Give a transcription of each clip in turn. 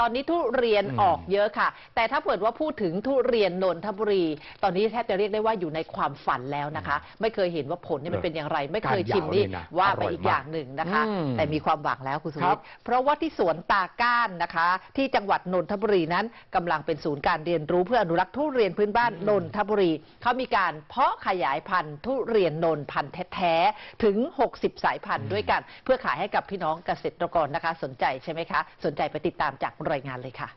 ตอนนี้ทุเรียนอืมออกเยอะค่ะ แต่ถ้าเปิดว่าพูดถึงทุเรียนนนทบุรี ตอนนี้แทบจะเรียกได้ว่าอยู่ในความฝันแล้วนะคะ ไม่เคยเห็นว่าผลเนี่ยมันเป็นอย่างไร ไม่เคยชิมนี่ก้านยาวเลยนะว่าอไปร่อยอีกมากอย่างหนึ่งนะคะอืมแต่มีความหวังแล้วคุณสุครัวิบทย์เพราะว่าที่สวนตาก้านนะคะ ที่จังหวัดนนทบุรีนั้นกำลังเป็นศูนย์การเรียนรู้เพื่ออนุรักษ์ทุเรียนพื้นบ้านนนทบุรีเขามีการเพาะขยายพันธุ์ทุเรียนนนพันธุ์แท้ๆถึง 60 สายพันธุ์ด้วยกัน เพื่อขายให้กับพี่น้องเกษตรกรนะคะ สนใจใช่ไหมคะ สนใจไปติดตามจากรายงานเลยค่ะ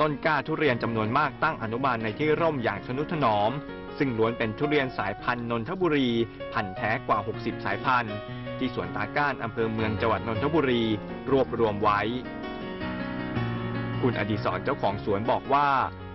ต้นกล้าทุเรียนจำนวนมากตั้งอนุบาลในที่ร่มอย่างชนุถนอม ซึ่งล้วนเป็นทุเรียนสายพันธุ์นนทบุรี พันธุ์แท้กว่า 60 สายพันธุ์ ที่สวนตาก้านอำเภอเมืองจังหวัดนนทบุรี รวบรวมไว้ คุณอดีศรเจ้าของสวนบอกว่า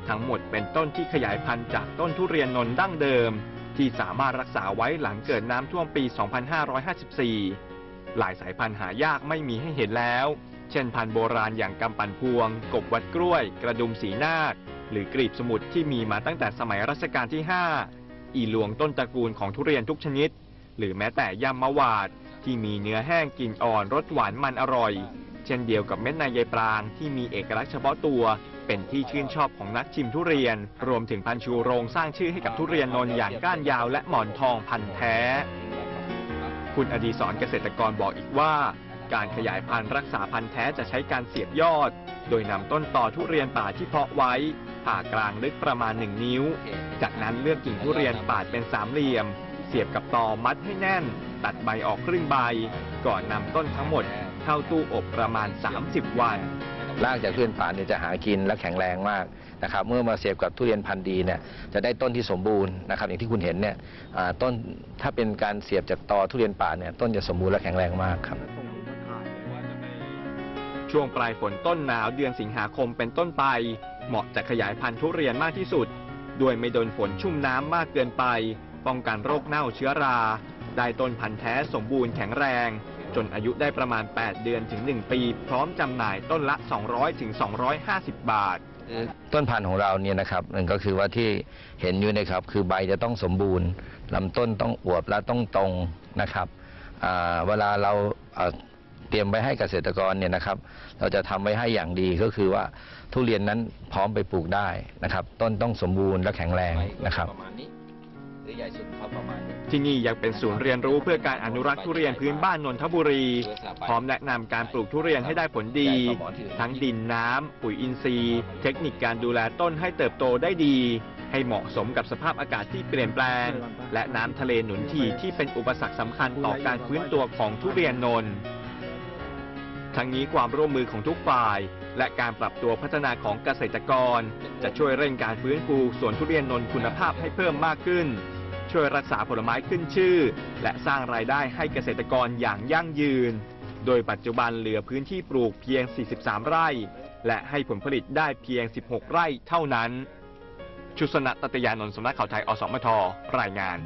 ทั้งหมดเป็นต้นที่ขยายพันธุ์จากต้นทุเรียนนนดั้งเดิม ที่สามารถรักษาไว้หลังเกิดน้ำท่วมปี 2554 หลายสายพันธุ์หายากไม่มีให้เห็นแล้ว เช่นพันธุ์โบราณอย่างกำปั่นพวง กบวัดกล้วย กระดุมสีนาค หรือกรีบสมุทรที่มีมาตั้งแต่สมัยรัชกาลที่ 5 อีหลวงต้นตระกูลของทุเรียนทุกชนิด หรือแม้แต่ยำมะหวาด ที่มีเนื้อแห้งกลิ่นอ่อนรสหวานมันอร่อย เช่นเดียวกับเม็ดนายใยปรางที่มีเอกลักษณ์เฉพาะตัว เป็นที่ชื่นชอบของนักชิมทุเรียน รวมถึงพันชูโรงสร้างชื่อให้กับทุเรียนนนอย่างก้านยาวและหมอนทองพันธุ์แท้ คุณอดีศรเกษตรกรบอกอีกว่า การขยายพันธุ์รักษาพันธุ์แท้จะใช้การเสียบยอด โดยนำต้นต่อทุเรียนป่าที่เพาะไว้ ผ่ากลางลึกประมาณ 1 นิ้ว จากนั้นเลือกกิ่งทุเรียนปาดเป็นสามเหลี่ยม เสียบกับตอมัดให้แน่น ตัดใบออกครึ่งใบ ก่อนนำต้นทั้งหมดเข้าตู้อบประมาณ 30 วัน รากจากทุเรียนป่าเนี่ยจะหากินและแข็งแรงมากนะครับ เมื่อมาเสียบกับทุเรียนพันธุ์ดีเนี่ยจะได้ต้นที่สมบูรณ์นะครับ อย่างที่คุณเห็นเนี่ยต้นถ้าเป็นการเสียบจากตอทุเรียนป่าเนี่ยต้นจะสมบูรณ์และแข็งแรงมากครับ ช่วงปลายฝนต้นหนาวเดือนสิงหาคมเป็นต้นไป เหมาะจะขยายพันธุ์ทุเรียนมากที่สุด ด้วยไม่โดนฝนชุ่มน้ำมากเกินไป ป้องกันโรคเน่าเชื้อรา ได้ต้นพันธุ์แท้สมบูรณ์แข็งแรง จนอายุได้ประมาณ 8 เดือนถึง 1 ปี พร้อมจำหน่ายต้นละ 200 ถึง 250 บาท ต้นพันธุ์ของเราเนี่ยนะครับหนึ่งก็คือว่าที่เห็นอยู่เนะครับคือใบจะต้องสมบูรณ์ลำต้นต้องอวบและต้องตรงนะครับอ่าเวลาเราเอ่อเตรียมไว้ให้เกษตรกรเนี่ยนะครับ เราจะทำไว้ให้อย่างดีก็คือว่าทุเรียนนั้นพร้อมไปปลูกได้นะครับ ต้นต้องสมบูรณ์และแข็งแรงนะครับ ประมาณนี้หรือใหญ่สุดครับประมาณนี้ ที่นี่ยังเป็นศูนย์เรียนรู้เพื่อการอนุรักษ์ทุเรียนพื้นบ้านนนทบุรี พร้อมแนะนำการปลูกทุเรียนให้ได้ผลดี ทั้งดินน้ำ ปุ๋ยอินทรีย์ เทคนิคการดูแลต้นให้เติบโตได้ดี ให้เหมาะสมกับสภาพอากาศที่เปลี่ยนแปลง และน้ำทะเลหนุนถี่ที่เป็นอุปสรรคสำคัญต่อการฟื้นตัวของทุเรียนนนท์ทั้งนี้ความร่วมมือของทุกฝ่าย และการปรับตัวพัฒนาของเกษตรกร จะช่วยเร่งการฟื้นฟูสวนทุเรียนนนท์คุณภาพให้เพิ่มมากขึ้น ช่วยรักษาผลไม้ขึ้นชื่อ และสร้างรายได้ให้เกษตรกรอย่างยั่งยืน โดยปัจจุบันเหลือพื้นที่ปลูกเพียง 43 ไร่ และให้ผลผลิตได้เพียง 16 ไร่เท่านั้น ชุสนะตตยานนท์สำนักข่าวไทยอสมทรายงาน